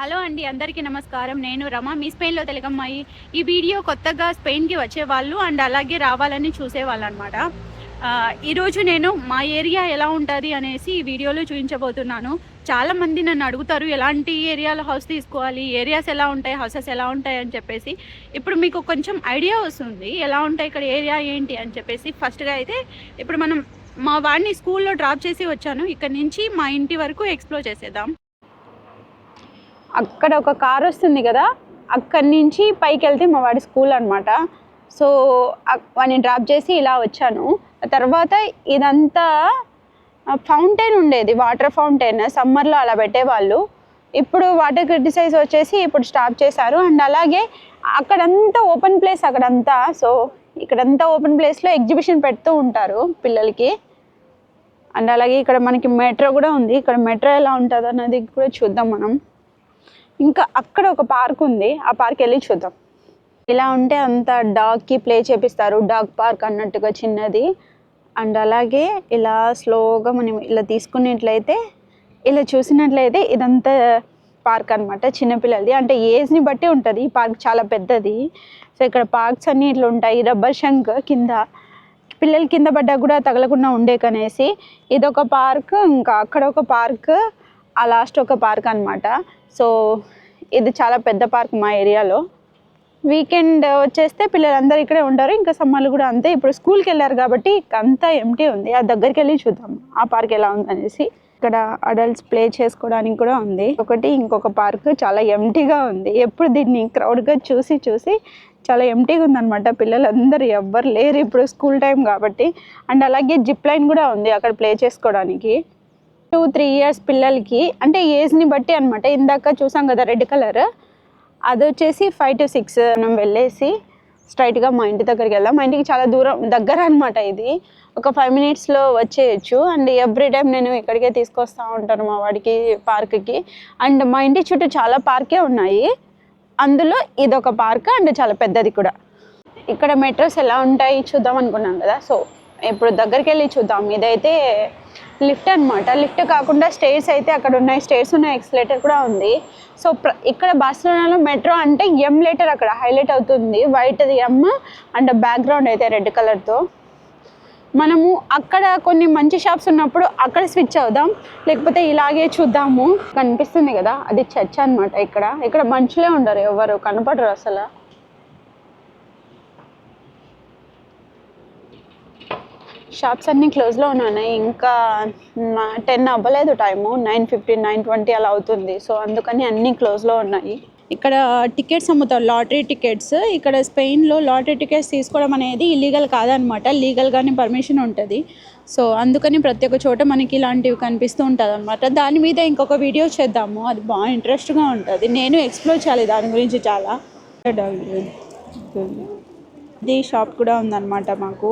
Hello అండి అందరికీ నమస్కారం. నేను రమ మీ స్పెయిన్లో తెలుగమ్మాయి. ఈ వీడియో కొత్తగా స్పెయిన్కి వచ్చేవాళ్ళు అండ్ అలాగే రావాలని చూసేవాళ్ళు అనమాట ఈరోజు నేను మా ఏరియా ఎలా ఉంటుంది అనేసి ఈ వీడియోలో చూపించబోతున్నాను. చాలా మంది నన్ను అడుగుతారు ఎలాంటి ఏరియాలో హౌస్ తీసుకోవాలి? ఏరియాస్ ఎలా ఉంటాయి? హౌసెస్ ఎలా ఉంటాయి? అని చెప్పేసి. ఇప్పుడు మీకు కొంచెం ఐడియా వస్తుంది ఎలా ఉంటాయి? ఇక్కడ ఏరియా ఏంటి? అని చెప్పేసి. ఫస్ట్గా అయితే ఇప్పుడు మనం మా వాడిని స్కూల్లో డ్రాప్ చేసి వచ్చాను. ఇక్కడ నుంచి మా ఇంటి వరకు ఎక్స్ప్లోర్ చేసేద్దాం. అక్కడ ఒక కార్ వస్తుంది కదా అక్కడి నుంచి పైకి వెళ్తే మా వాడి స్కూల్ అనమాట సో వాడిని డ్రాప్ చేసి ఇలా వచ్చాను. తర్వాత ఇదంతా ఫౌంటైన్ ఉండేది వాటర్ ఫౌంటైన్ సమ్మర్లో అలా పెట్టేవాళ్ళు. ఇప్పుడు వాటర్ క్రిటిసైజ్ వచ్చేసి ఇప్పుడు స్టాప్ చేశారు. అండ్ అలాగే అక్కడంతా ఓపెన్ ప్లేస్ అక్కడంతా. సో ఇక్కడంతా ఓపెన్ ప్లేస్లో ఎగ్జిబిషన్ పెడుతూ ఉంటారు పిల్లలకి. అండ్ అలాగే ఇక్కడ మనకి మెట్రో కూడా ఉంది. ఇక్కడ మెట్రో ఎలా ఉంటుందో అన్నది కూడా చూద్దాం మనం. ఇంకా అక్కడ ఒక పార్క్ ఉంది. ఆ పార్క్ వెళ్ళి చూద్దాం. ఇలా ఉంటే అంత డాగ్కి ప్లే చేపిస్తారు. డాగ్ పార్క్ అన్నట్టుగా చిన్నది. అండ్ అలాగే ఇలా స్లోగా మనం ఇలా తీసుకున్నట్లయితే ఇలా చూసినట్లయితే ఇదంతా పార్క్ అనమాట చిన్నపిల్లలది. అంటే ఏజ్ని బట్టి ఉంటుంది. ఈ పార్క్ చాలా పెద్దది. సో ఇక్కడ పార్క్స్ అన్నీ ఇట్లా ఉంటాయి. రబ్బర్ శంక్ కింద పిల్లలు కింద పడ్డా కూడా తగలకుండా ఉండే కనేసి ఇదొక పార్క్. ఇంకా అక్కడ ఒక పార్క్. ఆ లాస్ట్ ఒక పార్క్ అనమాట సో ఇది చాలా పెద్ద పార్క్ మా ఏరియాలో. వీకెండ్ వచ్చేస్తే పిల్లలందరూ ఇక్కడే ఉంటారు. ఇంకా సమ్మర్లు కూడా అంతే. ఇప్పుడు స్కూల్కి వెళ్ళారు కాబట్టి అంతా ఎంటీ ఉంది. ఆ దగ్గరికి వెళ్ళి చూద్దాం. ఆ పార్క్ ఎలా ఉందనేసి ఇక్కడ అడల్ట్స్ ప్లే చేసుకోవడానికి కూడా ఉంది. ఒకటి ఇంకొక పార్క్ చాలా ఎంటీగా ఉంది. ఎప్పుడు దీన్ని క్రౌడ్గా చూసి చూసి చాలా ఎంటీగా ఉందన్నమాట. పిల్లలందరూ ఎవ్వరు లేరు ఇప్పుడు స్కూల్ టైం కాబట్టి. అండ్ అలాగే జిప్ లైన్ కూడా ఉంది అక్కడ ప్లే చేసుకోవడానికి. టూ త్రీ ఇయర్స్ పిల్లలకి అంటే ఏజ్ని బట్టి అనమాట ఇందాక చూసాం కదా రెడ్ కలర్. అది వచ్చేసి ఫైవ్ టు సిక్స్ మనం వెళ్ళేసి స్ట్రైట్గా మా ఇంటి దగ్గరికి వెళ్దాం. మా ఇంటికి చాలా దూరం దగ్గర అనమాట ఇది. ఒక ఫైవ్ మినిట్స్లో వచ్చేయచ్చు. అండ్ ఎవ్రీ టైం నేను ఇక్కడికే తీసుకొస్తూ ఉంటాను మా వాడికి పార్క్కి అండ్ మా ఇంటి చుట్టూ చాలా పార్కే ఉన్నాయి. అందులో ఇదొక పార్క్ అండ్ చాలా పెద్దది కూడా. ఇక్కడ మెట్రోస్ ఎలా ఉంటాయి చూద్దాం అనుకున్నాను కదా. సో ఇప్పుడు దగ్గరికి వెళ్ళి చూద్దాం. ఇదైతే లిఫ్ట్ అన్నమాట. లిఫ్ట్ కాకుండా స్టేర్స్ అయితే అక్కడ ఉన్నాయి. స్టేర్స్ ఉన్నాయి ఎక్స్లేటర్ కూడా ఉంది. సో ఇక్కడ బార్సిలోనాలో మెట్రో అంటే ఎం లెటర్ అక్కడ హైలైట్ అవుతుంది. వైట్ది ఎమ్ అండ్ బ్యాక్గ్రౌండ్ అయితే రెడ్ కలర్తో. మనము అక్కడ కొన్ని మంచి షాప్స్ ఉన్నప్పుడు అక్కడ స్విచ్ అవుదాం. లేకపోతే ఇలాగే చూద్దాము. కనిపిస్తుంది కదా? అది చర్చ్ అన్నమాట ఇక్కడ. ఇక్కడ మనుషులే ఉండరు ఎవరు. కనపడరు అసలు. షాప్స్ అన్నీ క్లోజ్లో ఉన్నాయి. ఇంకా టెన్ అవ్వలేదు time. Nine fifteen nine twenty అలా అవుతుంది. సో అందుకని అన్నీ క్లోజ్లో ఉన్నాయి. ఇక్కడ టికెట్స్ అమ్ముతారు. Lottery tickets. ఇక్కడ స్పెయిన్లో లాటరీ టికెట్స్ తీసుకోవడం అనేది ఇల్లీగల్ కాదనమాట. లీగల్గానే పర్మిషన్ ఉంటుంది. సో అందుకని ప్రతి ఒక్క చోట మనకి ఇలాంటివి కనిపిస్తూ ఉంటుంది అనమాట దాని మీద ఇంకొక వీడియో చేద్దాము. అది బాగా ఇంట్రెస్ట్గా ఉంటుంది. నేను ఎక్స్ప్లోర్ చేయాలి దాని గురించి చాలా. ఇది షాప్ కూడా ఉందన్నమాట మాకు.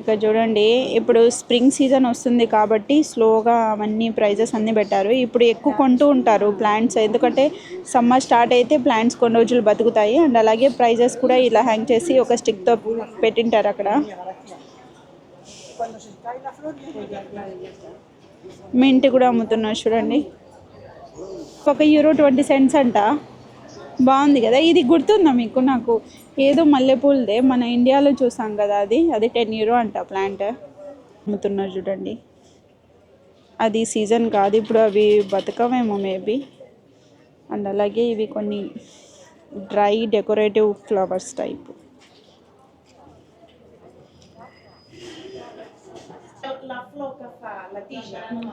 ఇక్కడ చూడండి ఇప్పుడు స్ప్రింగ్ సీజన్ వస్తుంది కాబట్టి స్లోగా అవన్నీ ప్రైజెస్ అన్నీ పెట్టారు. ఇప్పుడు ఎక్కువ కొంటూ ఉంటారు ప్లాంట్స్ ఎందుకంటే సమ్మర్ స్టార్ట్ అయితే ప్లాంట్స్ కొన్ని రోజులు బతుకుతాయి. అండ్ అలాగే ప్రైజెస్ కూడా ఇలా హ్యాంగ్ చేసి ఒక స్టిక్తో పెట్టింటారు అక్కడ. మింట్ కూడా అమ్ముతున్నారు చూడండి. ఒక యూరో ట్వంటీ సెంట్స్ అంట. బాగుంది కదా. ఇది గుర్తుందా మీకు? నాకు ఏదో మల్లెపూలదే మన ఇండియాలో చూసాం కదా అది. అది టెన్ యూరో అంట ప్లాంట్. అమ్ముతున్నారు చూడండి. అది సీజన్ కాదు ఇప్పుడు అవి బతకవేమో మేబీ. అండ్ అలాగే ఇవి కొన్ని dry decorative flowers type.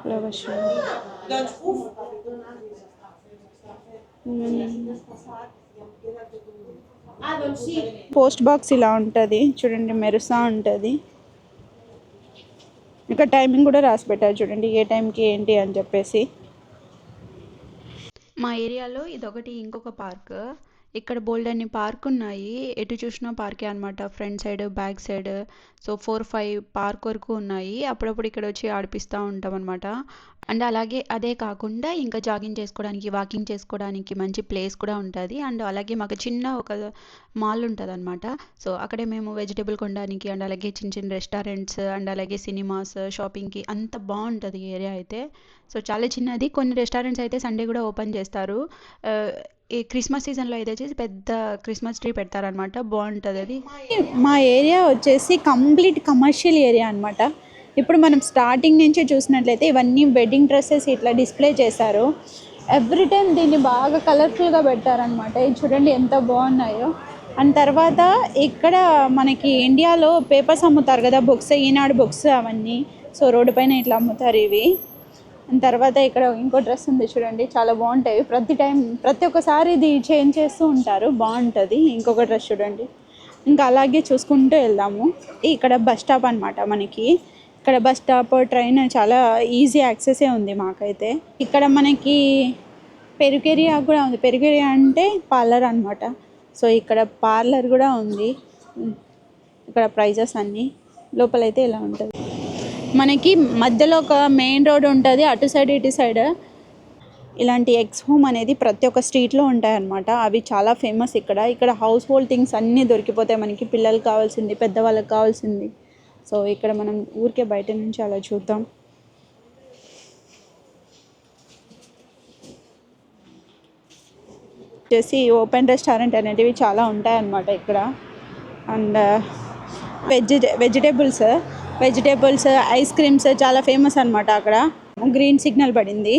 Flowers Mm. Post box ఇలా ఉంటుంది. చూడండి మెరుసా ఉంటుంది. ఇంకా టైమింగ్ కూడా రాసి పెట్టారు చూడండి ఏ టైంకి ఏంటి అని చెప్పేసి. మా ఏరియాలో ఇదొకటి ఇంకొక పార్క్ ఇక్కడ బోల్డ్ అన్ని పార్క్ ఉన్నాయి. ఎటు చూసినా పార్కే అనమాట front side back side. So four five park వరకు ఉన్నాయి. అప్పుడప్పుడు ఇక్కడ వచ్చి ఆడిపిస్తూ ఉంటాం అనమాట అండ్ అలాగే అదే కాకుండా ఇంకా జాగింగ్ చేసుకోవడానికి వాకింగ్ చేసుకోవడానికి మంచి ప్లేస్ కూడా ఉంటుంది. అండ్ అలాగే మాకు చిన్న ఒక మాల్ ఉంటుంది అనమాట సో అక్కడే మేము వెజిటేబుల్ కొనడానికి అండ్ అలాగే చిన్న చిన్న రెస్టారెంట్స్ అండ్ అలాగే సినిమాస్ షాపింగ్కి అంత బాగుంటుంది ఏరియా అయితే. సో చాలా చిన్నది. కొన్ని రెస్టారెంట్స్ అయితే సండే కూడా ఓపెన్ చేస్తారు. ఈ క్రిస్మస్ సీజన్లో అయితే వచ్చేసి పెద్ద క్రిస్మస్ ట్రీ పెడతారనమాట బాగుంటుంది అది. మా ఏరియా వచ్చేసి కంప్లీట్ కమర్షియల్ ఏరియా అనమాట ఇప్పుడు మనం స్టార్టింగ్ నుంచి చూసినట్లయితే ఇవన్నీ వెడ్డింగ్ డ్రెస్సెస్ ఇట్లా డిస్ప్లే చేశారు. ఎవ్రీ టైం దీన్ని బాగా కలర్ఫుల్గా పెట్టారనమాట ఇది చూడండి ఎంత బాగున్నాయో అండ్ తర్వాత ఇక్కడ మనకి ఇండియాలో పేపర్స్ అమ్ముతారు కదా బుక్స్ ఈనాడు బుక్స్ అవన్నీ. సో రోడ్డు పైన ఇట్లా అమ్ముతారు ఇవి. తర్వాత ఇక్కడ ఇంకో డ్రెస్ ఉంది చూడండి చాలా బాగుంటాయి. ప్రతి టైం ప్రతి ఒక్కసారి ఇది చేంజ్ చేస్తూ ఉంటారు బాగుంటుంది. ఇంకొక డ్రెస్ చూడండి. ఇంకా అలాగే చూసుకుంటూ వెళ్దాము. ఇక్కడ బస్ స్టాప్ అనమాట మనకి. ఇక్కడ బస్ స్టాప్ ట్రైన్ చాలా ఈజీ యాక్సెసే ఉంది మాకైతే. ఇక్కడ మనకి పెరుకేరియా కూడా ఉంది. పెరుకేరియా అంటే పార్లర్ అనమాట సో ఇక్కడ పార్లర్ కూడా ఉంది. ఇక్కడ ప్రైజెస్ అన్నీ. లోపలైతే ఇలా ఉంటుంది? మనకి మధ్యలో ఒక మెయిన్ రోడ్ ఉంటుంది అటు సైడ్ ఇటు సైడ్. ఇలాంటి ఎక్స్ హోమ్ అనేది ప్రతి ఒక్క స్ట్రీట్లో ఉంటాయన్నమాట. అవి చాలా ఫేమస్ ఇక్కడ. ఇక్కడ హౌస్ హోల్డ్ థింగ్స్ అన్నీ దొరికిపోతాయి మనకి. పిల్లలకు కావాల్సింది పెద్దవాళ్ళకి కావాల్సింది. సో ఇక్కడ మనం ఊరికే బయట నుంచి అలా చూద్దాం. వచ్చేసి ఓపెన్ రెస్టారెంట్ అనేటివి చాలా ఉంటాయన్నమాట ఇక్కడ. And veg vegetables vegetables ice creams చాలా ఫేమస్ అనమాట అక్కడ. గ్రీన్ సిగ్నల్ పడింది.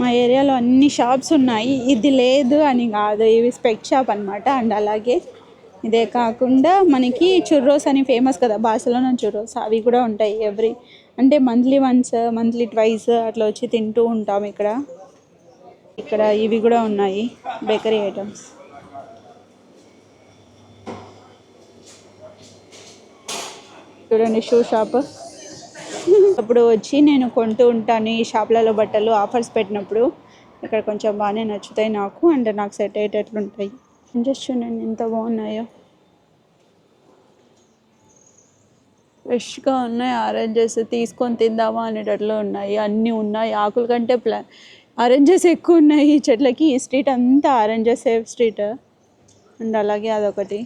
మా ఏరియాలో అన్ని షాప్స్ ఉన్నాయి. ఇది లేదు అని కాదు. ఇవి స్పెక్ షాప్ అనమాట అండ్ అలాగే ఇదే కాకుండా మనకి చుర్రోస్ అని ఫేమస్ కదా. బార్సలోనా చుర్రోస్ అవి కూడా ఉంటాయి ఎవ్రీ అంటే మంత్లీ వన్స్ మంత్లీ ట్వైస్ అట్లా వచ్చి తింటూ ఉంటాం ఇక్కడ. ఇక్కడ ఇవి కూడా ఉన్నాయి. బేకరీ ఐటమ్స్ చూడండి షూ షాప్? అప్పుడు వచ్చి నేను కొంటూ ఉంటాను ఈ షాప్లలో బట్టలు ఆఫర్స్ పెట్టినప్పుడు. ఇక్కడ కొంచెం బాగానే నచ్చుతాయి నాకు అండ్ నాకు సెట్ అయ్యేటట్లు ఉంటాయి. జస్ట్ చూడండి ఎంత బాగున్నాయో? ఫ్రెష్గా ఉన్నాయి ఆరెంజెస్ తీసుకొని తిందామా అనేటట్లు ఉన్నాయి. అన్నీ ఉన్నాయి. ఆకుల కంటే ప్లా ఆరెంజెస్ ఎక్కువ ఉన్నాయి ఈ చెట్లకి. ఈ స్ట్రీట్ అంతా ఆరెంజెస్ సేఫ్ స్ట్రీట్? అండ్ అలాగే అదొకటి.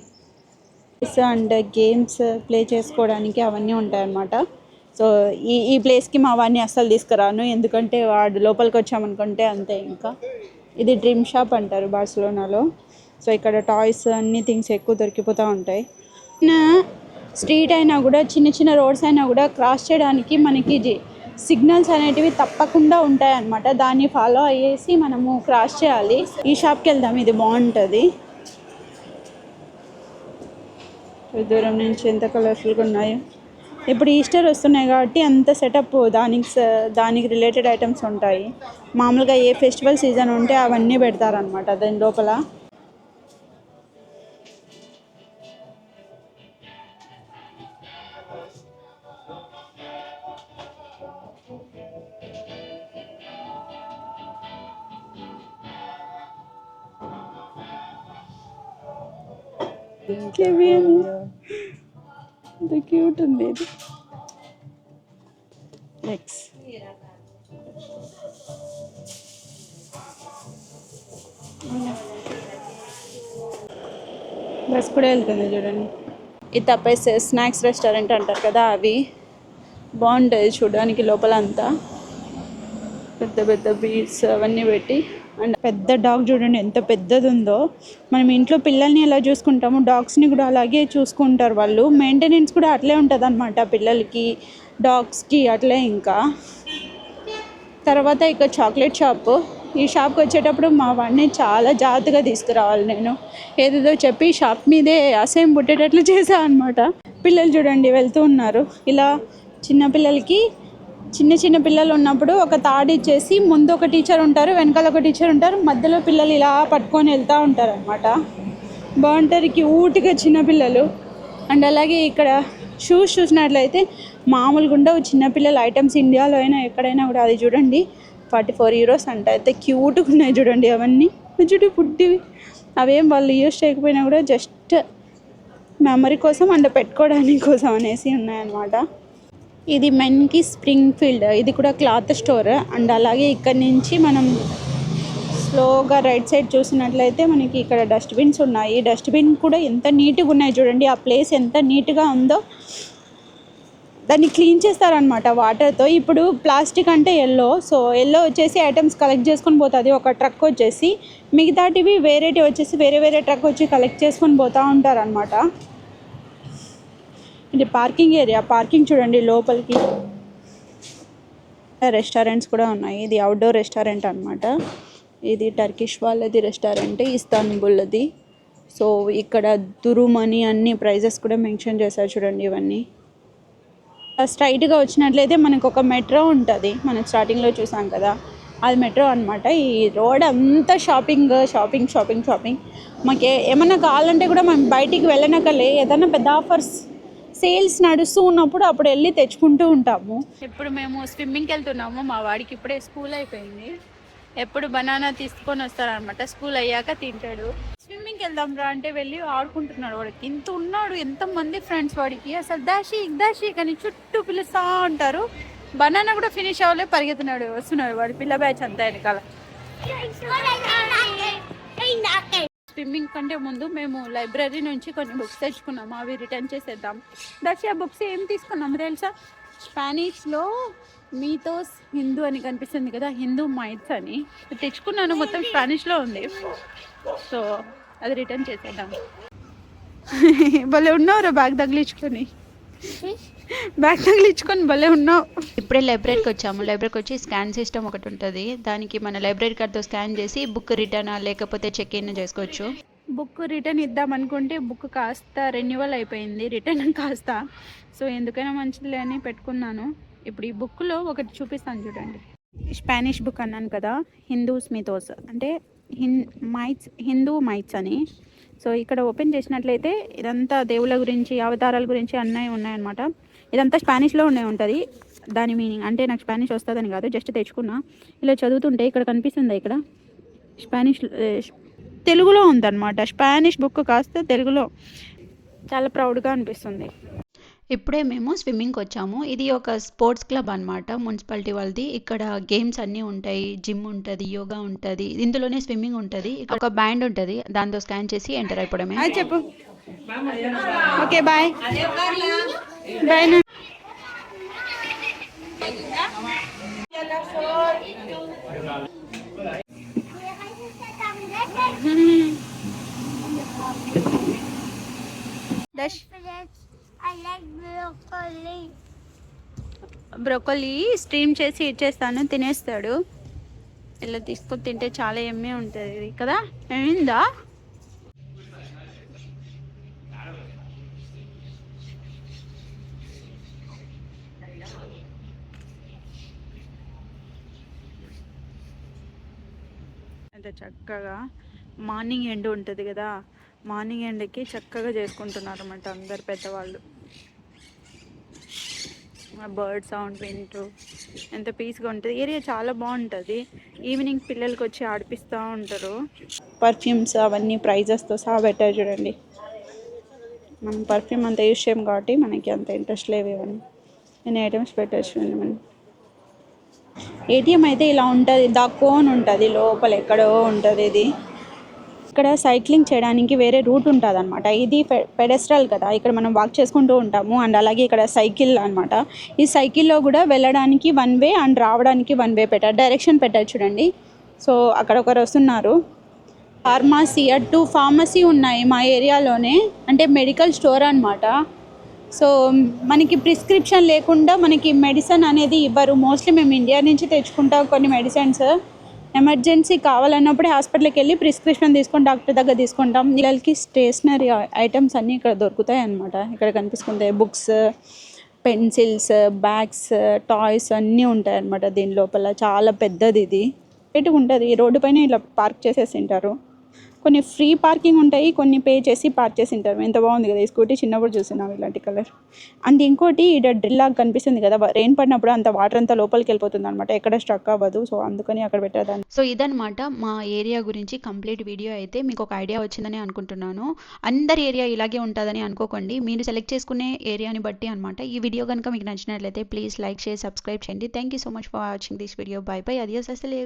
అండ్ గేమ్స్ ప్లే చేసుకోవడానికి అవన్నీ ఉంటాయన్నమాట. సో ఈ ఈ ప్లేస్కి మా వాడిని అస్సలు తీసుకురాను. ఎందుకంటే వాడు లోపలికి వచ్చామనుకుంటే అంతే ఇంకా. ఇది డ్రీమ్ షాప్ అంటారు బార్సిలోనాలో. సో ఇక్కడ టాయ్స్ అన్ని థింగ్స్ ఎక్కువ దొరికిపోతూ ఉంటాయి. స్ట్రీట్ అయినా కూడా చిన్న చిన్న రోడ్స్ అయినా కూడా క్రాస్ చేయడానికి మనకి జి- సిగ్నల్స్ అనేటివి తప్పకుండా ఉంటాయన్నమాట. దాన్ని ఫాలో అయ్యేసి మనము క్రాస్ చేయాలి. ఈ షాప్కి వెళ్దాం. ఇది బాగుంటుంది. దూరం నుంచి ఎంత కలర్ఫుల్గా ఉన్నాయో. ఇప్పుడు ఈస్టర్ వస్తున్నాయి కాబట్టి అంత సెటప్ దానికి దానికి రిలేటెడ్ ఐటమ్స్ ఉంటాయి. మామూలుగా ఏ ఫెస్టివల్ సీజన్ ఉంటే అవన్నీ పెడతారనమాట దాని లోపల కెవియన్ ఎంత క్యూట్ ఉంది ఇది. నెక్స్ట్ బస్ కూడా వెళ్తుంది చూడండి. ఈ తప్పేస్తే స్నాక్స్ రెస్టారెంట్ అంటారు కదా అవి. బాగుంటుంది చూడడానికి లోపల అంతా పెద్ద పెద్ద బీడ్స్ అవన్నీ పెట్టి. అండ్ పెద్ద డాగ్ చూడండి ఎంత పెద్దది ఉందో మనం ఇంట్లో పిల్లల్ని ఎలా చూసుకుంటామో డాగ్స్ని కూడా అలాగే చూసుకుంటారు వాళ్ళు. మెయింటెనెన్స్ కూడా అట్లే ఉంటుంది అనమాట పిల్లలకి డాగ్స్కి అట్లే ఇంకా. తర్వాత ఇక చాక్లెట్ షాప్. ఈ షాప్కి వచ్చేటప్పుడు మా వాడిని చాలా జాగ్రత్తగా తీసుకురావాలి నేను. ఏదేదో చెప్పి షాప్ మీదే అసేం పుట్టేటట్లు చేశాను అనమాట పిల్లలు చూడండి వెళ్తూ ఉన్నారు. ఇలా చిన్న పిల్లలకి చిన్న చిన్న పిల్లలు ఉన్నప్పుడు ఒక తాడు ఇచ్చేసి ముందు ఒక టీచర్ ఉంటారు వెనకాల ఒక టీచర్ ఉంటారు మధ్యలో పిల్లలు ఇలా పట్టుకొని వెళ్తూ ఉంటారు అనమాట బాగుంటారు క్యూట్గా చిన్నపిల్లలు అండ్ అలాగే ఇక్కడ షూస్ చూసినట్లయితే మామూలుగా ఉండవు. చిన్నపిల్లల ఐటమ్స్ ఇండియాలో అయినా ఎక్కడైనా కూడా అది చూడండి. ఫార్టీ ఫోర్ యూరోస్ అంట. అయితే క్యూట్గా ఉన్నాయి చూడండి అవన్నీ. చుట్టూ పుట్టివి. అవేం వాళ్ళు యూస్ చేయకపోయినా కూడా జస్ట్ మెమరీ కోసం అండ్ పెట్టుకోవడానికి కోసం అనేసి ఉన్నాయన్నమాట. ఇది మెన్కి స్ప్రింగ్ ఫీల్డ్ ఇది కూడా క్లాత్ స్టోర్. అండ్ అలాగే ఇక్కడ నుంచి మనం స్లోగా రైట్ సైడ్ చూసినట్లయితే మనకి ఇక్కడ డస్ట్బిన్స్ ఉన్నాయి. డస్ట్బిన్ కూడా ఎంత నీట్గా ఉన్నాయి చూడండి. ఆ ప్లేస్ ఎంత నీట్గా ఉందో. దాన్ని క్లీన్ చేస్తారనమాట వాటర్తో. ఇప్పుడు ప్లాస్టిక్ అంటే ఎల్లో. సో ఎల్లో వచ్చేసి ఐటమ్స్ కలెక్ట్ చేసుకొని పోతుంది. ఒక ట్రక్ వచ్చేసి మిగతాటివి వేరేటివి వచ్చేసి వేరే వేరే ట్రక్ వచ్చి కలెక్ట్ చేసుకొని పోతూ ఉంటారనమాట ఇది పార్కింగ్ ఏరియా పార్కింగ్ చూడండి లోపలికి. రెస్టారెంట్స్ కూడా ఉన్నాయి. ఇది అవుట్డోర్ రెస్టారెంట్ అనమాట ఇది టర్కిష్ వాళ్ళది రెస్టారెంట్ ఇస్తాన్బుల్ది. సో ఇక్కడ దురుమని అన్ని ప్రైజెస్ కూడా మెన్షన్ చేశారు చూడండి ఇవన్నీ. స్ట్రైట్గా వచ్చినట్లయితే మనకు ఒక మెట్రో ఉంటుంది. మనం స్టార్టింగ్లో చూసాం కదా. అది మెట్రో అనమాట ఈ రోడ్ అంతా షాపింగ్ షాపింగ్ షాపింగ్ షాపింగ్ మాకు ఏమన్నా కావాలంటే కూడా మనం బయటికి వెళ్ళనక్కలే ఏదైనా పెద్ద ఆఫర్స్ సేల్స్ నడుస్తూ ఉన్నప్పుడు అప్పుడు వెళ్ళి తెచ్చుకుంటూ ఉంటాము ఇప్పుడు మేము స్విమ్మింగ్కి వెళ్తున్నాము మా వాడికి ఇప్పుడే స్కూల్ అయిపోయింది ఎప్పుడు బనానా తీసుకొని వస్తారనమాట స్కూల్ అయ్యాక తింటాడు స్విమ్మింగ్కి వెళ్దాం రా అంటే వెళ్ళి ఆడుకుంటున్నాడు వాడికి ఇంత ఉన్నాడు ఎంతమంది ఫ్రెండ్స్ వాడికి అసలు దాషి దాషి కానీ చుట్టూ పిలుస్తూ ఉంటారు బనానా కూడా ఫినిష్ అవ్వలే పరిగెత్తున్నాడు వస్తున్నాడు వాడి పిల్ల బ్యాచ్ అంతా వెనకాల స్విమ్మింగ్ కంటే ముందు మేము లైబ్రరీ నుంచి కొన్ని బుక్స్ తెచ్చుకున్నాము అవి రిటర్న్ చేసేద్దాం. దర్శి ఆ బుక్స్ ఏం తీసుకున్నాం తెలుసా? స్పానిష్లో మీతోస్ హిందూ అని కనిపిస్తుంది కదా హిందూ మైట్స్ అని. తెచ్చుకున్నాను మొత్తం స్పానిష్లో ఉంది. సో అది రిటర్న్ చేసేద్దాం. భలే ఉన్నావురా బ్యాగ్ తగిలించుకొని. బ్యాగ్ తగిలించుకొని భలే ఉన్నావు. ఇప్పుడే లైబ్రరీకి వచ్చాము. లైబ్రరీకి వచ్చి స్కాన్ సిస్టమ్ ఒకటి ఉంటుంది. దానికి మన లైబ్రరీ కార్డ్తో స్కాన్ చేసి బుక్ రిటర్న్ లేకపోతే చెక్ ఇన్ చేసుకోవచ్చు. బుక్ రిటర్న్ ఇద్దాం అనుకుంటే బుక్ కాస్త రెన్యువల్ అయిపోయింది. రిటర్న్ కాస్త. సో ఎందుకైనా మంచిదిలే అని పెట్టుకున్నాను. ఇప్పుడు ఈ బుక్లో ఒకటి చూపిస్తాను చూడండి. స్పానిష్ బుక్ అన్నాను కదా హిందూస్ మిథోస్ అంటే హిన్ మైట్స్ హిందూ మైట్స్ అని. సో ఇక్కడ ఓపెన్ చేసినట్లయితే ఇదంతా దేవుళ్ళ గురించి అవతారాల గురించి అన్నీ ఉన్నాయన్నమాట. ఇదంతా స్పానిష్లో ఉండే ఉంటుంది. దాని మీనింగ్ అంటే నాకు స్పానిష్ వస్తుందని కాదు జస్ట్ తెచ్చుకున్నా. ఇలా చదువుతుంటే ఇక్కడ కనిపిస్తుంది ఇక్కడ? స్పానిష్ తెలుగులో ఉందన్నమాట. స్పానిష్ బుక్ కాస్త తెలుగులో. చాలా ప్రౌడ్గా అనిపిస్తుంది. ఇప్పుడే మేము స్విమ్మింగ్కి వచ్చాము. ఇది ఒక స్పోర్ట్స్ క్లబ్ అన్నమాట మున్సిపాలిటీ వాళ్ళది. ఇక్కడ గేమ్స్ అన్నీ ఉంటాయి జిమ్ ఉంటుంది యోగా ఉంటుంది. ఇందులోనే స్విమ్మింగ్ ఉంటుంది. ఒక బ్యాండ్ ఉంటుంది దాంతో స్కాన్ చేసి ఎంటర్ అయిపోవడమే. చెప్పు. Okay bye. Bye Dash. I like broccoli. Broccoli steam చేసి ఇచ్చేస్తాను తినేస్తాడు ఇలా తీసుకొని తింటే చాలా ఎమ్మె ఉంటుంది కదా ఏమిందా చక్కగా మార్నింగ్ ఎండ్ ఉంటుంది కదా మార్నింగ్ ఎండ్కి చక్కగా చేసుకుంటున్నారు అన్నమాట అందరు పెద్దవాళ్ళు. బర్డ్ సౌండ్ వింటూ ఎంత పీస్గా ఉంటుంది. ఏరియా చాలా బాగుంటుంది. ఈవినింగ్ పిల్లలకి వచ్చి ఆడిపిస్తూ ఉంటారు. పర్ఫ్యూమ్స్ అవన్నీ ప్రైజెస్తో సహా పెట్టారు చూడండి. మనం పర్ఫ్యూమ్ అంత యూస్ చేయం కాబట్టి మనకి అంత ఇంట్రెస్ట్ లేవు ఇవన్నీ నేను ఐటమ్స్ పెట్టచ్చు చూడండి మనం. ఏటీఎం అయితే ఇలా ఉంటుంది దా కోన్ ఉంటుంది లోపల ఎక్కడో ఉంటుంది ఇది. ఇక్కడ సైక్లింగ్ చేయడానికి వేరే రూట్ ఉంటుంది అనమాట ఇది పెడెస్ట్రల్ కదా ఇక్కడ మనం వాక్ చేసుకుంటూ ఉంటాము. అండ్ అలాగే ఇక్కడ సైకిల్ అనమాట ఈ సైకిల్లో కూడా వెళ్ళడానికి వన్ వే అండ్ రావడానికి వన్ వే పెట్టారు డైరెక్షన్ పెట్టారు చూడండి. సో అక్కడ ఒకరు వస్తున్నారు. ఫార్మసీ అటు ఫార్మసీ ఉన్నాయి మా ఏరియాలోనే. అంటే మెడికల్ స్టోర్ అనమాట సో మనకి ప్రిస్క్రిప్షన్ లేకుండా మనకి మెడిసిన్ అనేది ఇవ్వరు. మోస్ట్లీ మేము ఇండియా నుంచి తెచ్చుకుంటాం కొన్ని మెడిసిన్స్. ఎమర్జెన్సీ కావాలన్నప్పుడే హాస్పిటల్కి వెళ్ళి ప్రిస్క్రిప్షన్ తీసుకొని డాక్టర్ దగ్గర తీసుకుంటాం. పిల్లలకి స్టేషనరీ ఐటమ్స్ అన్నీ ఇక్కడ దొరుకుతాయి అన్నమాట. ఇక్కడ కనిపిస్తుంది బుక్స్ పెన్సిల్స్ బ్యాగ్స్ టాయ్స్ అన్నీ ఉంటాయి అన్నమాట దీని లోపల. చాలా పెద్దది ఇది. పెట్టుకు ఉంటుంది. ఈ రోడ్డు పైన ఇలా పార్క్ చేసేసి ఉంటారు. కొన్ని ఫ్రీ పార్కింగ్ ఉంటాయి కొన్ని పే చేసి పార్క్ చేసి ఉంటారు ఎంత బాగుంది కదా ఈ స్కూటీ చిన్నప్పుడు చూస్తున్నాం ఇలాంటి కలర్. అండ్ ఇంకోటి ఇక్కడ డ్రిల్ లాగా కనిపిస్తుంది కదా రెయిన్ పడినప్పుడు అంత వాటర్ అంతా లోపలికి వెళ్ళిపోతుంది అనమాట ఎక్కడ స్ట్రక్ అవ్వదు. సో అందుకని అక్కడ పెట్టేదాన్ని. సో ఇదనమాట మా ఏరియా గురించి కంప్లీట్ వీడియో అయితే మీకు ఒక ఐడియా వచ్చిందని అనుకుంటున్నాను. అందరి ఏరియా ఇలాగే ఉంటుందని అనుకోకండి. మీరు సెలెక్ట్ చేసుకునే ఏరియాని బట్టి అనమాట ఈ వీడియో కనుక మీకు నచ్చినట్లయితే ప్లీజ్ లైక్ షేర్ సబ్స్క్రైబ్ చేయండి. Thank you so much for watching this video bye bye అదియోస్ అసలు